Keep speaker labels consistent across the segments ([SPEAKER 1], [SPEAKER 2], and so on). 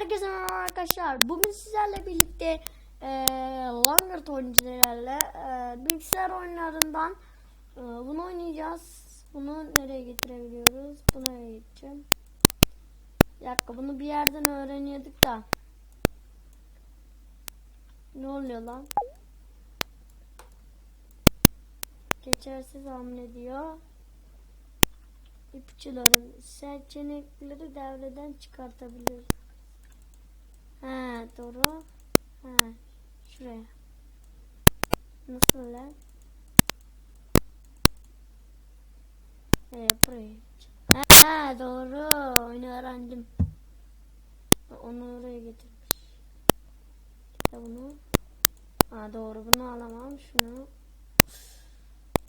[SPEAKER 1] Herkese merhaba arkadaşlar. Bugün sizlerle birlikte e, Langert oyuncularıyla e, bilgisayar oyunlarından e, bunu oynayacağız. Bunu nereye getirebiliyoruz? Buna geçeceğim. Bir dakika bunu bir yerden öğreniyorduk da. Ne oluyor lan? Geçersiz hamle diyor. İpuçları seçenekleri devreden çıkartabiliriz. Ha doğru. Ha şuraya. Nasıl lan? Ee, buraya. Ha doğru. Onu öğrendim. Onu oraya getirmiş. İşte bunu. Ha doğru bunu alamam. Şunu.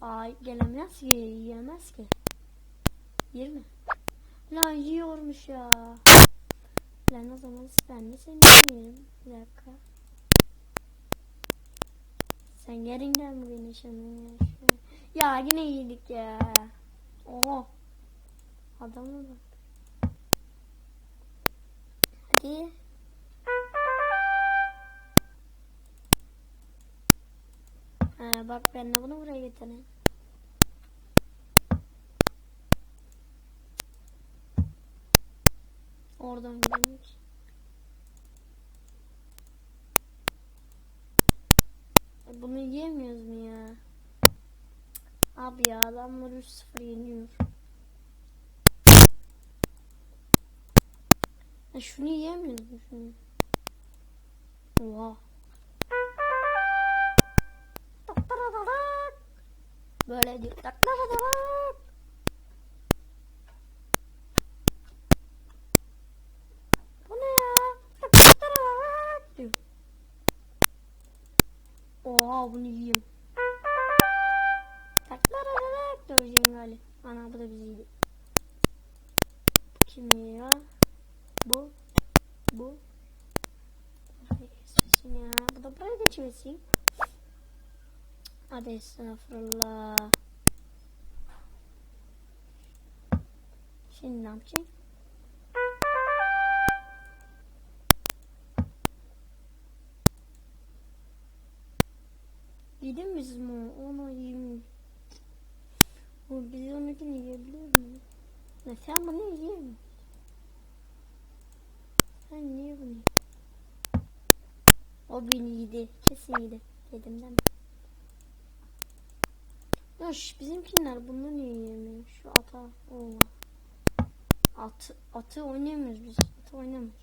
[SPEAKER 1] Ay gelemez ki. Yiyemez ki. Yer mi? Lan yiyormuş ya. Lan o zaman de seni yerim. Bir dakika. Sen yerinden mi beni şimdi ya? Yine yedik ya. Oha. Adama bak. Hadi. Ha, bak ben de bunu buraya getireyim. Oradan gelmiş. E, Bunu yiyemiyoruz mu ya? Abi ya adamlar 3-0 yeniyor. Ya şunu yiyemiyoruz mu şunu? Oha. Böyle diyor. Bu ne ya? diyor. Oha bunu yiyeyim. Taklararak döveceğim gali. Ana bu da biziydi. Kim ya? Bu. Bu. Geçmesin ya. Bu da buraya geçmesin. Hadi estağfurullah. Şimdi ne yapacağım? Yedin mi? Onu yiyeyim. O biz onunkini yiyebiliyor muyuz? Ne sen bunu yiyemiyorsun. Sen niye bunu? O beni yedi. Kesin yedi. Dedim değil mi? Ya şu bizimkiler bunu niye yiyemiyor? Şu ata. Oo. At, atı oynayamıyoruz biz. Atı oynamıyoruz.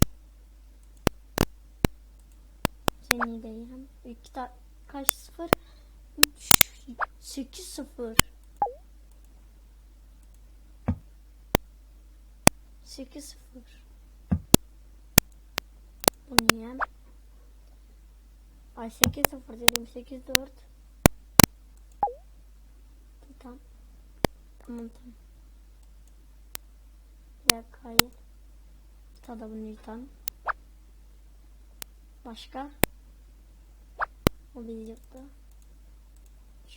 [SPEAKER 1] Sen iyi de yiyem. İki ta kaç sıfır? 3 8 0 8 0 Bunu yiyem. Ay 8 0 dedim 8 4 Tamam. Tamam tamam. Bir dakika hayır. Tada bunu yutan. Başka? O bizi yuttu.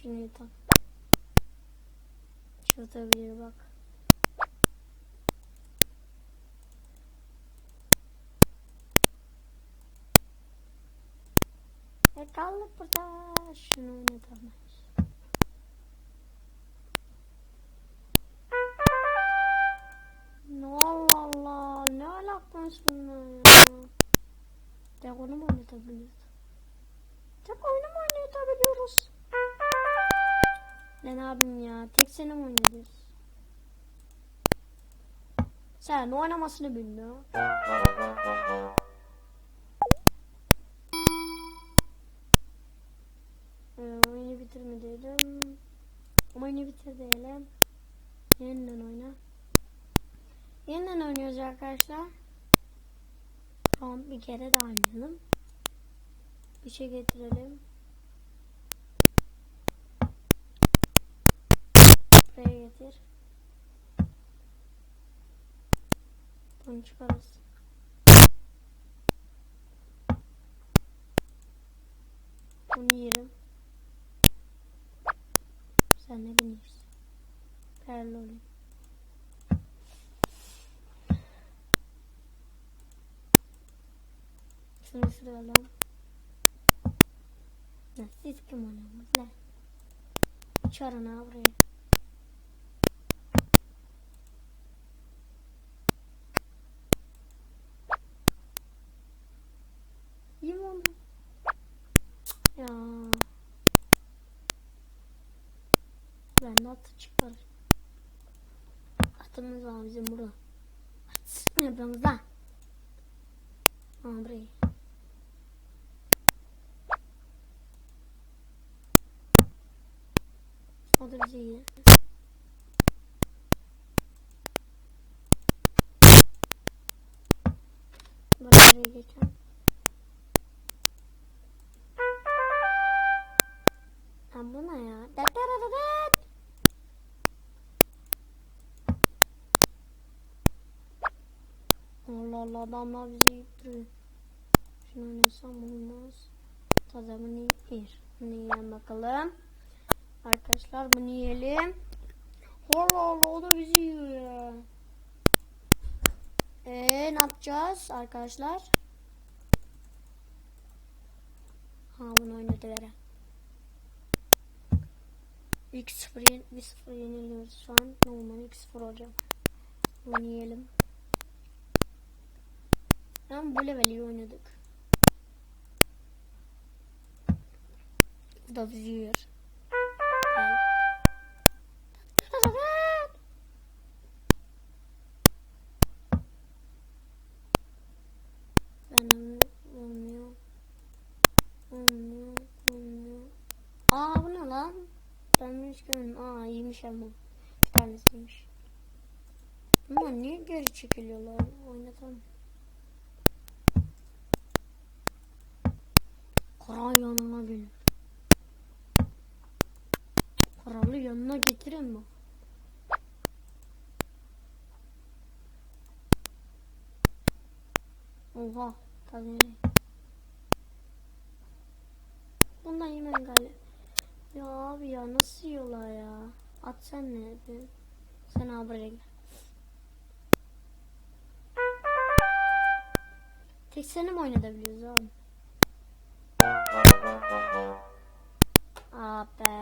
[SPEAKER 1] Şunu yutan. Çırtabilir bak. E kaldı burada. Şunu oynatalım. Ne Allah Allah. Ne alakası bunlar ya. Tek onu mu oynatabiliyoruz? Tek seni mi oynatıyoruz? Sen oynamasını bilmiyor. Ee, oyunu bitirme diyelim. Oyunu bitir diyelim. Yeniden oyna. Yeniden oynuyoruz arkadaşlar. Tamam bir kere daha oynayalım. Bir şey getirelim. Getir. Bunu çıkarız. Bunu yerim. Sen ne bilirsin? Perli olayım. Şunu. Ya siz kim oynuyorsunuz lan? Çağırın ha buraya. Yiyeyim onu. Ya. Ben de atı çıkar. Atımız var bizim burada. At. Ne yapıyorsunuz lan? Ha burayı. O da bizi yiyor. Bak buraya geçelim. Allah adamlar bizi duruyor. Şunu oynasam olmaz. Bunu bir. Bunu yiyelim bakalım. Arkadaşlar bunu yiyelim. Allah Allah o da bizi yiyor ya. Eee ne yapacağız arkadaşlar? Ha bunu oynadı vere. 2-0 yen 1-0 yeniliyoruz şu an. Normal 2-0 olacak. Bunu yiyelim. Ama bu leveli oynadık. Bu da bizi. Ben. Aa bu ne lan? Ben hiç görmedim. Aa iyiymiş ama. Bir tanesiymiş. Ama niye geri çekiliyorlar? Oynatalım. Kral yanına gelir. Kralı yanına getirin mi? Oha. Tabii. Bundan yemem galiba. Ya abi ya nasıl yiyorlar ya? At sen ne? Sen buraya gel. Tek seni mi oynatabiliyoruz abi? not that.